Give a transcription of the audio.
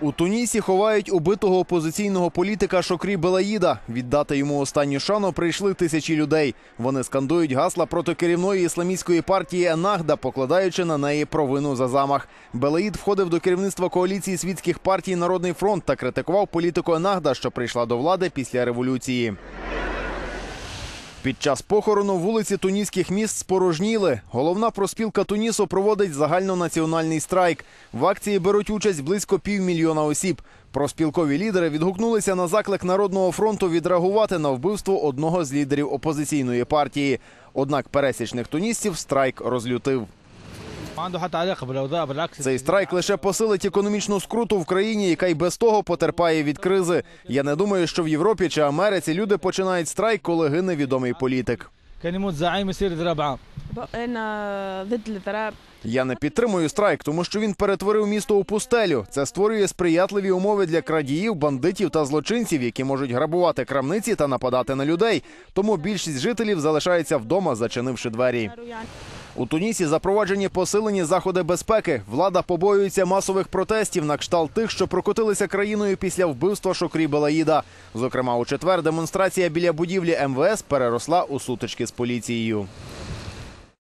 У Тунісі ховають убитого опозиційного політика Шокрі Белаїда. Віддати йому останню шану прийшли тисячі людей. Вони скандують гасла проти керівної ісламістської партії Енагда, покладаючи на неї провину за замах. Белаїд входив до керівництва коаліції світських партій Народний фронт та критикував політику Енагда, що прийшла до влади після революції. Під час похорону вулиці туніських міст спорожніли. Головна проспілка Тунісу проводить загальнонаціональний страйк. В акції беруть участь близько півмільйона осіб. Проспілкові лідери відгукнулися на заклик Народного фронту відреагувати на вбивство одного з лідерів опозиційної партії. Однак пересічних тунісців страйк розлютив. Цей страйк лише посилить економічну скруту в країні, яка й без того потерпає від кризи. Я не думаю, що в Європі чи Америці люди починають страйк, коли гине відомий політик. Я не підтримую страйк, тому що він перетворив місто у пустелю. Це створює сприятливі умови для крадіїв, бандитів та злочинців, які можуть грабувати крамниці та нападати на людей. Тому більшість жителів залишається вдома, зачинивши двері. У Тунісі запроваджені посилені заходи безпеки. Влада побоюється масових протестів на кшталт тих, що прокотилися країною після вбивства Шокрі Балаїда. Зокрема, у четвер демонстрація біля будівлі МВС переросла у сутички з поліцією.